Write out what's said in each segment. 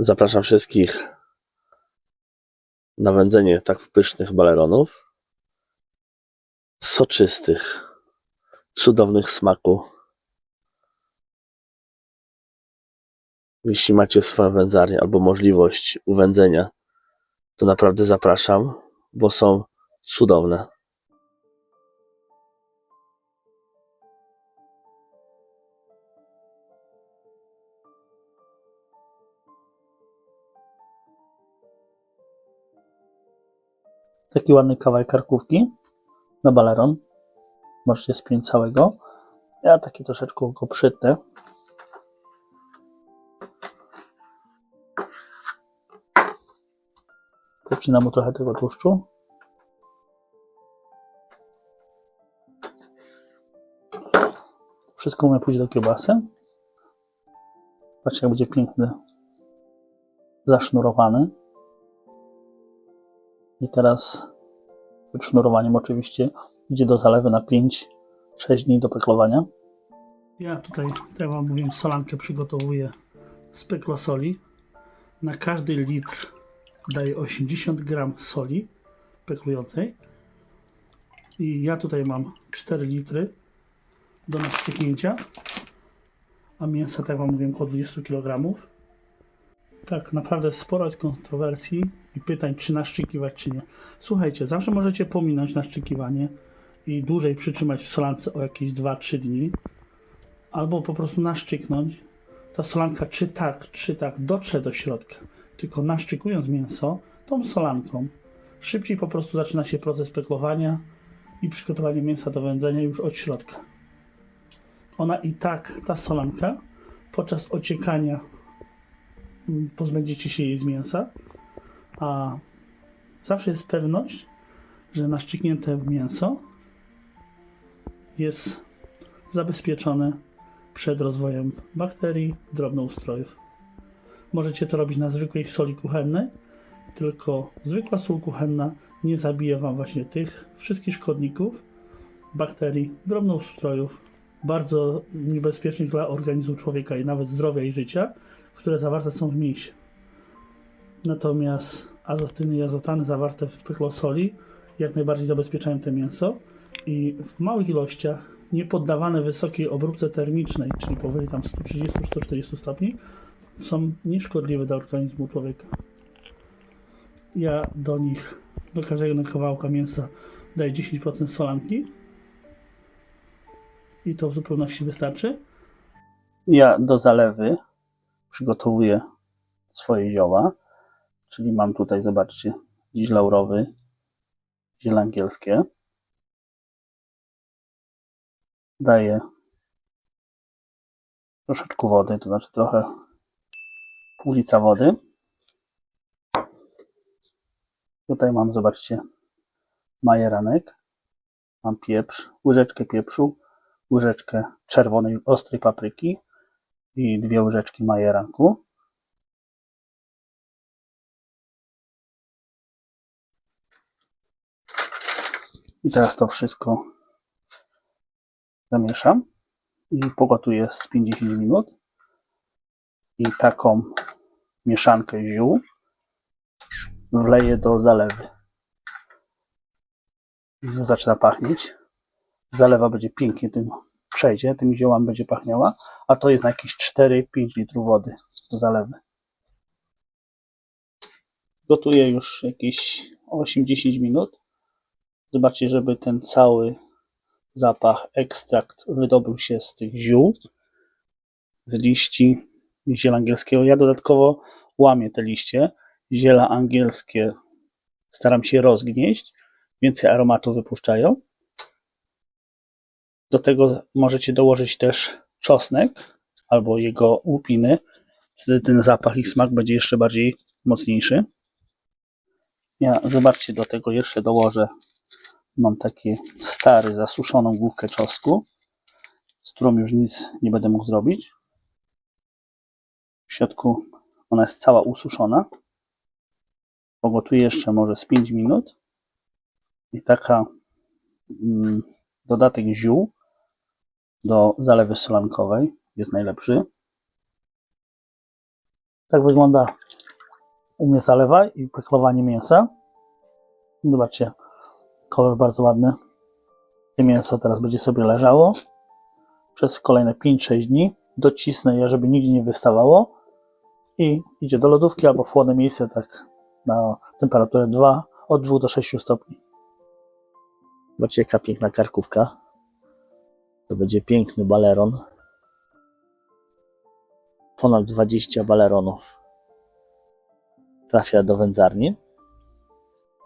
Zapraszam wszystkich na wędzenie tak pysznych baleronów. Soczystych, cudownych smaku. Jeśli macie swoją wędzarnię albo możliwość uwędzenia, to naprawdę zapraszam, bo są cudowne. Taki ładny kawałek karkówki na baleron. Możecie spiąć całego. Ja taki troszeczkę go przytnę. Poprzynam mu trochę tego tłuszczu. Wszystko umie pójść do kiełbasy. Patrzcie, jak będzie piękny, zasznurowany. I teraz przed sznurowaniem oczywiście idzie do zalewy na 5-6 dni do peklowania. Ja tutaj, tak jak Wam mówiłem, solankę przygotowuję z peklosoli. Na każdy litr daję 80 gram soli peklującej. I ja tutaj mam 4 litry do naszczyknięcia. A mięsa, tak jak Wam mówiłem, około 20 kg. Tak, naprawdę sporo jest kontrowersji i pytań, czy naszczykiwać, czy nie. Słuchajcie, zawsze możecie pominąć naszczykiwanie i dłużej przytrzymać w solance o jakieś 2-3 dni, albo po prostu naszczyknąć. Ta solanka, czy tak, czy tak, dotrze do środka. Tylko naszczykując mięso tą solanką, szybciej po prostu zaczyna się proces peklowania i przygotowanie mięsa do wędzenia już od środka. Ona i tak, ta solanka, podczas ociekania pozbędziecie się jej z mięsa, a zawsze jest pewność, że naszczyknięte mięso jest zabezpieczone przed rozwojem bakterii, drobnoustrojów. Możecie to robić na zwykłej soli kuchennej, tylko zwykła sól kuchenna nie zabije Wam właśnie tych wszystkich szkodników, bakterii, drobnoustrojów, bardzo niebezpiecznych dla organizmu człowieka i nawet zdrowia i życia, które zawarte są w mięsie. Natomiast azotyny i azotany zawarte w pychlosoli jak najbardziej zabezpieczają te mięso i w małych ilościach, nie poddawane wysokiej obróbce termicznej, czyli powyżej tam 130-140 stopni, są nieszkodliwe dla organizmu człowieka. Ja do nich, do każdego kawałka mięsa daję 10% solanki i to w zupełności wystarczy. Ja do zalewy przygotowuję swoje zioła, czyli mam tutaj, zobaczcie, dziś laurowy, ziele angielskie. Daję troszeczkę wody, to znaczy trochę pół wody. Tutaj mam, zobaczcie, majeranek. Mam pieprz, łyżeczkę pieprzu, łyżeczkę czerwonej, ostrej papryki i dwie łyżeczki majeranku. I teraz to wszystko zamieszam i pogotuję z 50 minut. I taką mieszankę ziół wleję do zalewy. Zaczyna pachnieć. Zalewa będzie pięknie tym przejdzie, tymi ziołami będzie pachniała, a to jest na jakieś 4-5 litrów wody do zalewy. Gotuję już jakieś 8-10 minut. Zobaczcie, żeby ten cały zapach, ekstrakt wydobył się z tych ziół, z liści ziela angielskiego. Ja dodatkowo łamię te liście. Ziela angielskie staram się rozgnieść, więcej aromatu wypuszczają. Do tego możecie dołożyć też czosnek albo jego łupiny. Wtedy ten zapach i smak będzie jeszcze bardziej mocniejszy. Ja zobaczcie, do tego jeszcze dołożę. Mam taki stary, zasuszoną główkę czosnku, z którą już nic nie będę mógł zrobić. W środku ona jest cała ususzona. Pogotuję jeszcze może z 5 minut. I taka mm, dodatek ziół do zalewy solankowej jest najlepszy. Tak wygląda u mnie zalewa i peklowanie mięsa. Zobaczcie, kolor bardzo ładny. I mięso teraz będzie sobie leżało przez kolejne 5-6 dni. Docisnę je, żeby nigdzie nie wystawało i idzie do lodówki albo w chłodne miejsce, tak na temperaturę 2, od 2 do 6 stopni. Zobaczcie, jaka piękna karkówka. To będzie piękny baleron. Ponad 20 baleronów trafia do wędzarni.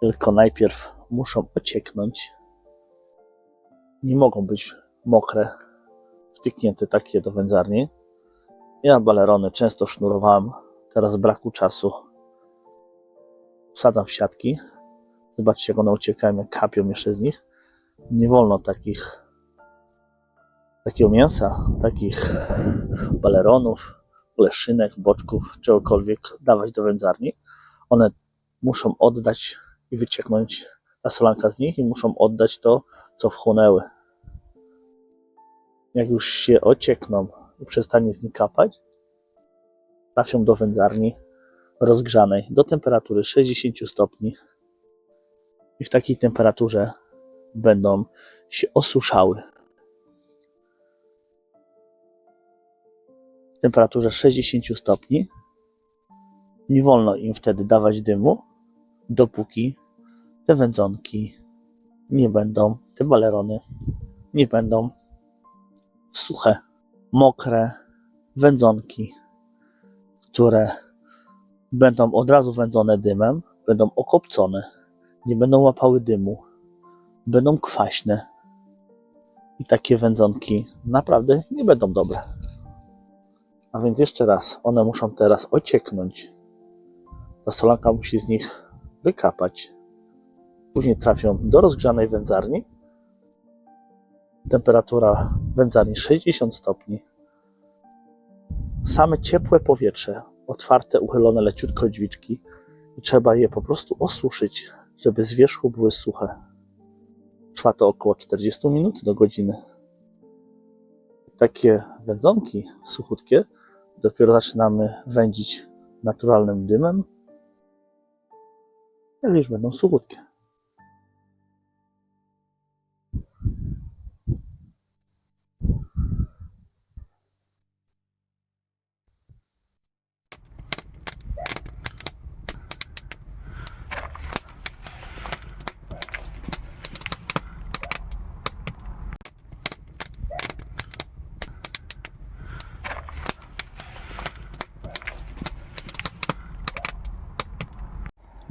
Tylko najpierw muszą ocieknąć. Nie mogą być mokre, wtyknięte takie do wędzarni. Ja balerony często sznurowałem, teraz braku czasu wsadzam w siatki. Zobaczcie, jak one uciekają, jak kapią jeszcze z nich. Nie wolno takich takiego mięsa, takich baleronów, leszynek, boczków, czegokolwiek dawać do wędzarni. One muszą oddać i wycieknąć ta solanka z nich i muszą oddać to, co wchłonęły. Jak już się ociekną i przestanie z nich kapać, trafią do wędzarni rozgrzanej do temperatury 60 stopni i w takiej temperaturze będą się osuszały. Temperaturze 60 stopni nie wolno im wtedy dawać dymu, dopóki te wędzonki nie będą, te balerony nie będą suche, mokre wędzonki, które będą od razu wędzone dymem, będą okopcone, nie będą łapały dymu, będą kwaśne. I takie wędzonki naprawdę nie będą dobre. A więc jeszcze raz, one muszą teraz ocieknąć. Ta solanka musi z nich wykapać. Później trafią do rozgrzanej wędzarni. Temperatura wędzarni 60 stopni. Same ciepłe powietrze, otwarte, uchylone leciutko drzwiczki i trzeba je po prostu osuszyć, żeby z wierzchu były suche. Trwa to około 40 minut do godziny. Takie wędzonki suchutkie dopiero zaczynamy wędzić naturalnym dymem, jak już będą suchutkie.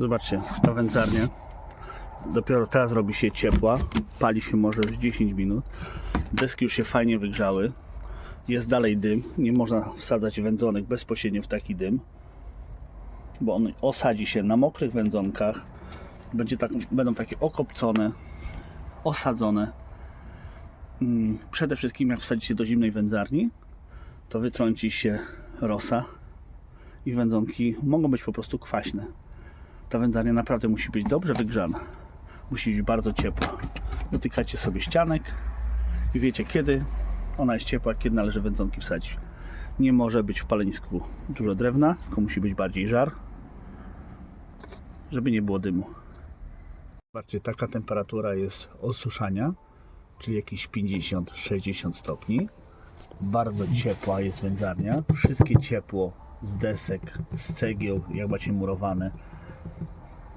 Zobaczcie, ta wędzarnia dopiero teraz robi się ciepła, pali się może już 10 minut. Deski już się fajnie wygrzały. Jest dalej dym. Nie można wsadzać wędzonek bezpośrednio w taki dym, bo on osadzi się na mokrych wędzonkach. Będzie tak, będą takie okopcone, osadzone. Mm, Przede wszystkim jak wsadzicie do zimnej wędzarni, to wytrąci się rosa i wędzonki mogą być po prostu kwaśne ta wędzarnia naprawdę musi być dobrze wygrzana. Musi być bardzo ciepła. Dotykacie sobie ścianek i wiecie kiedy ona jest ciepła, kiedy należy wędzonki wsadzić. Nie może być w palenisku dużo drewna, tylko musi być bardziej żar, żeby nie było dymu. Zobaczcie, taka temperatura jest osuszania, czyli jakieś 50-60 stopni. Bardzo ciepła jest wędzarnia. Wszystkie ciepło z desek, z cegieł, jak macie murowane,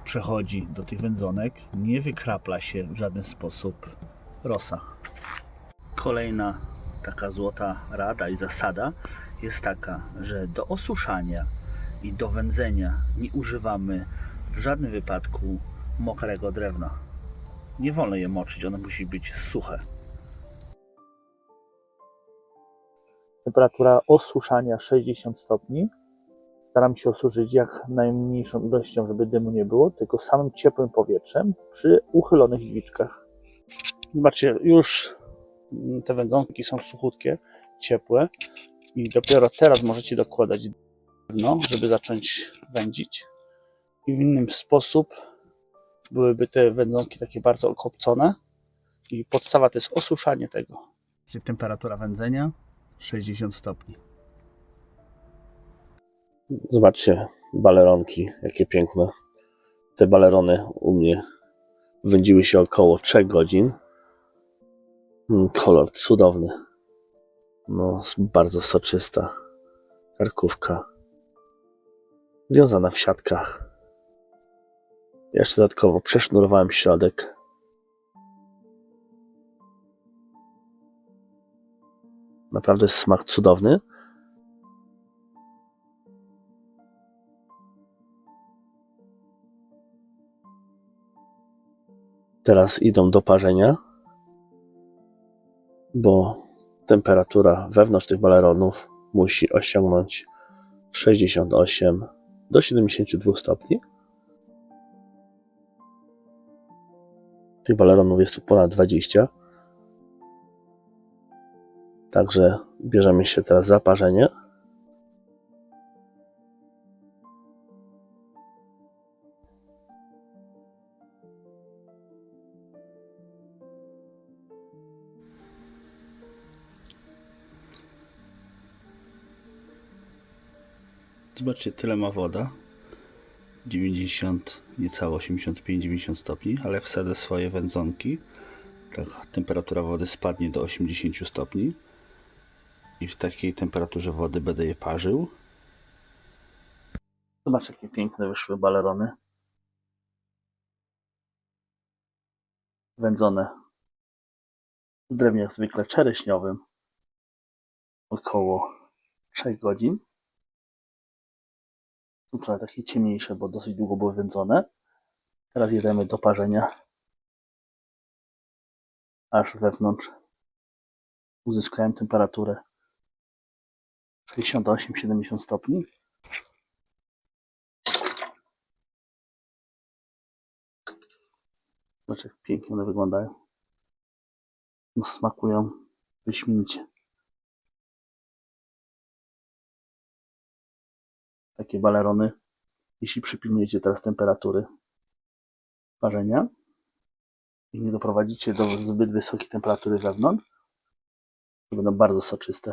przechodzi do tych wędzonek, nie wykrapla się w żaden sposób rosa. Kolejna taka złota rada i zasada jest taka, że do osuszania i do wędzenia nie używamy w żadnym wypadku mokrego drewna. Nie wolno je moczyć, one musi być suche. Temperatura osuszania 60 stopni. Staram się osuszyć jak najmniejszą ilością, żeby dymu nie było, tylko samym ciepłym powietrzem przy uchylonych drzwiczkach. Zobaczcie, już te wędzonki są suchutkie, ciepłe i dopiero teraz możecie dokładać dno, żeby zacząć wędzić. I w inny sposób byłyby te wędzonki takie bardzo okopcone i podstawa to jest osuszanie tego. Temperatura wędzenia 60 stopni. Zobaczcie, baleronki, jakie piękne. Te balerony u mnie wędziły się około 3 godzin. Mm, Kolor cudowny. No, bardzo soczysta. Karkówka. Wiązana w siatkach. Jeszcze dodatkowo przesznurowałem środek. Naprawdę smak cudowny. Teraz idą do parzenia, bo temperatura wewnątrz tych baleronów musi osiągnąć 68 do 72 stopni. Tych baleronów jest tu ponad 20. Także bierzemy się teraz za parzenie. Zobaczcie, tyle ma woda. 90, niecałe 85-90 stopni, ale wsadzę swoje wędzonki, tak temperatura wody spadnie do 80 stopni i w takiej temperaturze wody będę je parzył. Zobacz, jakie piękne wyszły balerony. Wędzone w drewnie zwykle czereśniowym około 3 godzin. Trochę takie ciemniejsze, bo dosyć długo były wędzone. Teraz jedziemy do parzenia. Aż wewnątrz uzyskałem temperaturę 68-70 stopni. Zobacz jak pięknie one wyglądają. No, smakują wyśmienicie. Takie balerony, jeśli przypilnujecie teraz temperatury parzenia i nie doprowadzicie do zbyt wysokiej temperatury wewnątrz, to będą bardzo soczyste.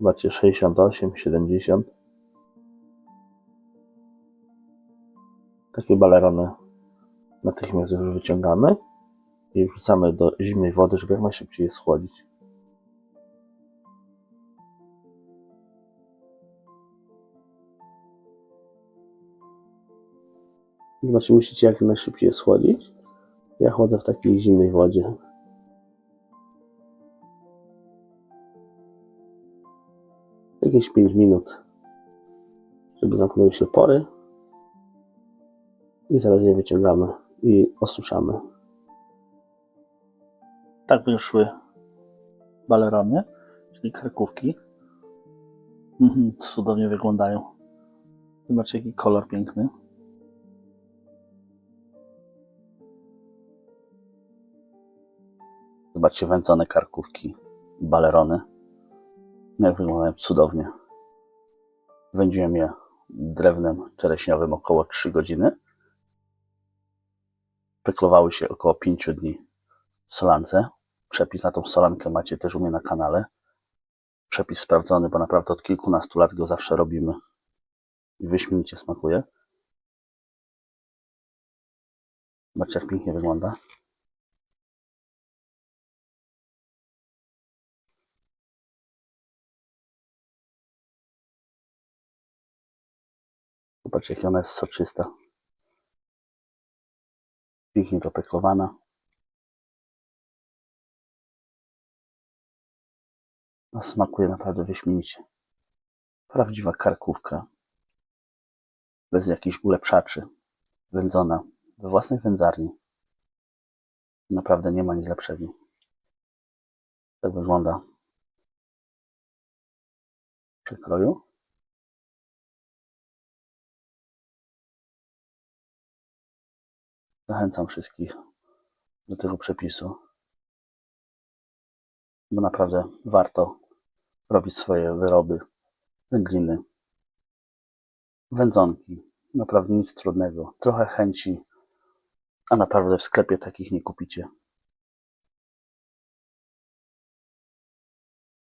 Zobaczcie, 68, 70. Takie balerony natychmiast już wyciągamy i wrzucamy do zimnej wody, żeby jak najszybciej je schłodzić. Znaczy musicie jak najszybciej je schłodzić. Ja chłodzę w takiej zimnej wodzie. Jakieś 5 minut, żeby zamknęły się pory. I zaraz je wyciągamy i osuszamy. Tak wyszły balerony, czyli karkówki. Mhm, cudownie wyglądają. Zobaczcie, jaki kolor piękny. Zobaczcie, wędzone karkówki, balerony. Wyglądają cudownie. Wędziłem je drewnem czereśniowym około 3 godziny. Peklowały się około 5 dni w solance. Przepis na tą solankę macie też u mnie na kanale. Przepis sprawdzony, bo naprawdę od kilkunastu lat go zawsze robimy. I wyśmienicie smakuje. Zobaczcie, jak pięknie wygląda. Zobaczcie, jak ona jest soczysta. Pięknie dopeklowana. No, smakuje naprawdę wyśmienicie. Prawdziwa karkówka. Bez jakichś ulepszaczy. Wędzona we własnej wędzarni. Naprawdę nie ma nic lepszego. Tak wygląda w przekroju. Zachęcam wszystkich do tego przepisu, bo naprawdę warto robić swoje wyroby, wędliny, wędzonki. Naprawdę nic trudnego. Trochę chęci, a naprawdę w sklepie takich nie kupicie.